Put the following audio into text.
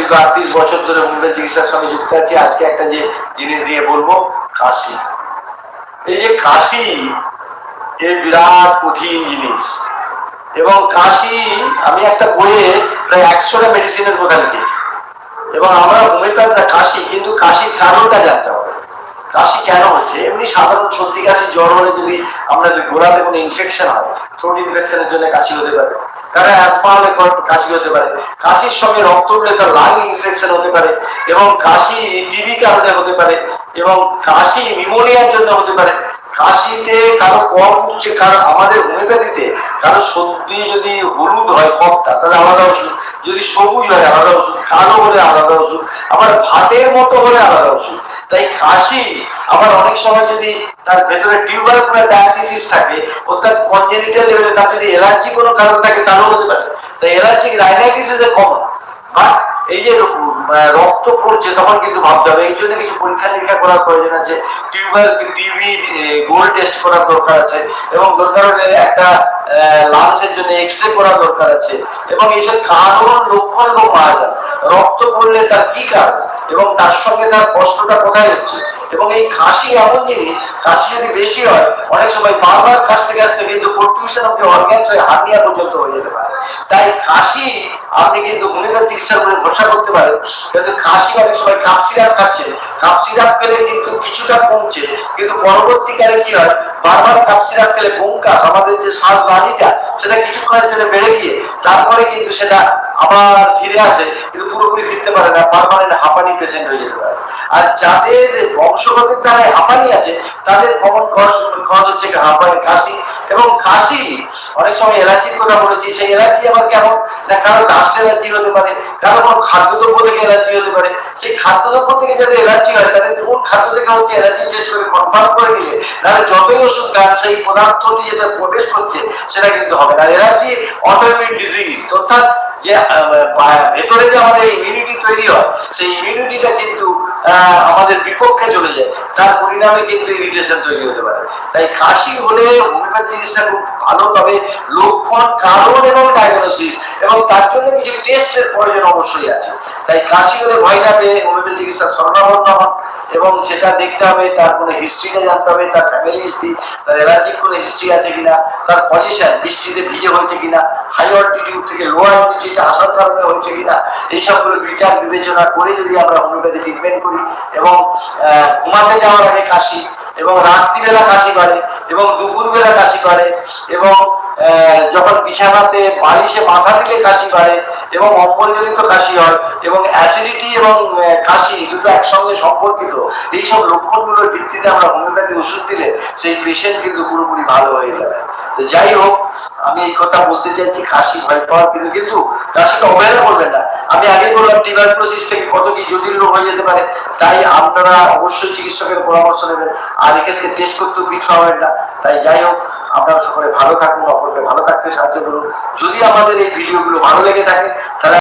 দীর্ঘ আটত্রিশ বছর ধরে হোমিওপ্যাথি চিকিৎসার সঙ্গে যুক্ত আছি। আজকে একটা যে জিনিস দিয়ে বলব কাশি এই যে কাশি এ বিরাট কঠিন জিনিস। এবং কাশি আমি একটা বইয়ে প্রায় একশোটা মেডিসিনের কথা লিখেছি। এবং আমরা হোমিওপ্যাথরা কাশি কিন্তু কাশির কারণটা জানতে হবে। কেন হচ্ছে? এমনি সাধারণ সর্দি কাশি জ্বর হলে যদি আমরা যদি ঘোরাতে কোনো ইনফেকশন হয় থ্রোট ইনফেকশনের জন্য কাশি হতে পারে। কারণ অ্যাসমা হলে কাশি হতে পারে। কাশির সঙ্গে রক্ত উঠলে তার লাং ইনফেকশন হতে পারে এবং কাশি টিবি কারণে হতে পারে এবং কাশি নিউমোনিয়ার জন্য হতে পারে। কাশিতে কারও কম উঠছে কারণ আমাদের হোমিওপ্যাথিতে কারও সর্দি যদি হলুদ হয় কপটা তাহলে আলাদা ওষুধ। যদি সবুজ হয় আলাদা ওষুধ। কালো হলে আলাদা ওষুধ। আবার ভাতের মতো হলে আলাদা ওষুধ। তাই কাশি আবার অনেক সময় যদি তার ভেতরে টিউবার করে ডায়ালিসিস থাকে অর্থাৎ কনজেনিটাল লেভেলে তার যদি অ্যালার্জি কোনো কারণ থাকে, তাহলেও হতে পারে। তাই allergic rhinitis is a common. But এই যে রক্ত পড়ছে, তখন কিন্তু ভাবতে হবে। এই জন্য কিছু পরীক্ষা নিরীক্ষা করার প্রয়োজন আছে। টিউবার টিভি গোল টেস্ট করার দরকার আছে। এবং দরকার হলে একটা লাঞ্চের জন্য এক্স রে করার দরকার আছে। এবং এইসব কারণ লক্ষণ মারা যায়। রক্ত পড়লে তার কি কারণ? এবং তার সঙ্গে তার কষ্টটা কোথায় হচ্ছে? এবং এই কাশি এমন জিনিস কাশি যদি বেশি হয়, অনেক সময় বারবার কাশতে কাশতে কিন্তু কন্ট্রিবিউশন অফ দি হয়ে হার্নিয়া পর্যন্ত হয়ে যেতে পারে। তাই কাশি আপনি কিন্তু হোমিওপ্যাথি চিকিৎসার উপরে ভরসা করতে পারেন, কিন্তু কাশি অনেক সময় কাপ সিরাপ খাচ্ছে। কাপ সিরাপ পেলে কিন্তু কিছুটা কমছে, কিন্তু পরবর্তীকালে কি হয়? বারবার কাপ সিরাপ পেলে বঙ্কাস আমাদের যে শ্বাস নালীটা সেটা কিছুক্ষণের জন্য বেড়ে গিয়ে, তারপরে কিন্তু সেটা আবার ফিরে আসে। কিন্তু ফিরতে পারে না পারমানেন্ট হাঁপানি পেশেন্ট হয়ে যেতে পারে। আর যাদের বংশগতের দ্বারা হাঁপানি আছে, তাদের কমন কজ কজ হচ্ছে কাশি এবং কাশি অনেক সময় অ্যালার্জির কথা বলেছি, সেই অ্যালার্জি আবার কেমন? না, কারও ডাস্ট এলার্জি হতে পারে, কারও কোনো খাদ্যদ্রব্য থেকে অ্যালার্জি হতে পারে। সেই খাদ্যদ্রব্য থেকে যদি অ্যালার্জি হয়, তাহলে কোন খাদ্য থেকে হচ্ছে অ্যালার্জি শেষ করে কনফার্ম করে দিলে? তাহলে যতই ওষুধ খান, সেই পদার্থটি যেটা প্রবেশ করছে, সেটা কিন্তু হবে না। অ্যালার্জি অটোইমিউন ডিজিজ অর্থাৎ যে ভেতরে যে আমাদের ইমিউনিটি তৈরি হয়, সেই ইমিউনিটিটা কিন্তু আমাদের বিপক্ষে চলে যায়। তার পরিণামে কিন্তু ইরিটেশন তৈরি হতে পারে। তাই কাশি হলে হোমিওপ্যাথি চিকিৎসা খুব ভালো তবে লক্ষণ, কারণ এবং ডায়াগনোসিস এবং তার জন্য কিছু টেস্টের প্রয়োজন অবশ্যই আছে। তাই কাশি হলে ভয় না পেয়ে হোমিওপ্যাথি চিকিৎসা সরবরাহ হন। এবং সেটা দেখতে হবে, তার কোনো হিস্ট্রিটা জানতে হবে, তার ফ্যামিলি হিস্ট্রি তার অ্যালার্জিক কোনো হিস্ট্রি আছে কিনা, তার পজিশন বৃষ্টিতে ভিজে হয়েছে কিনা হাই অল্টিটিউড থেকে লো অল্টিটিউডে আসার কারণে হয়েছে কিনা, এই সবগুলো বিচার বিবেচনা করে যদি আমরা হোমিওপ্যাথি ট্রিটমেন্ট করি এবং ঘুমাতে যাওয়ার আগে কাশি এবং রাত্রিবেলা কাশি করে এবং দুপুরবেলা কাশি করে এবং যখন বিছানাতে বালিশে মাথা দিলে কাশি করে এবং অম্বলজনিত কাশি হয় এবং অ্যাসিডিটি এবং কাশি দুটো একসঙ্গে সম্পর্কিত, এইসব লক্ষণগুলোর ভিত্তিতে আমরা হোমিওপ্যাথি ওষুধ দিলে সেই পেশেন্ট কিন্তু পুরোপুরি ভালো হয়ে যাবে। তো যাই হোক, আমি এই কথা বলতে চাইছি, কাশি, ভয় পাওয়ার কিন্তু কিন্তু কাশিকে অবহেলা করবেন না। আমি আগে বললাম টিউবারকুলোসিস থেকে কত কি জটিল রোগ হয়ে যেতে পারে, তাই আপনারা অবশ্যই চিকিৎসকের পরামর্শ নেবেন। আর এক্ষেত্রে টেস্ট করতেও পিছ হবেন না। তাই যাই হোক আপনারা সকলে ভালো থাকুন, অপরকে ভালো থাকতে সাহায্য করুন। যদি আমাদের এই ভিডিওগুলো ভালো লেগে থাকে, তাহলে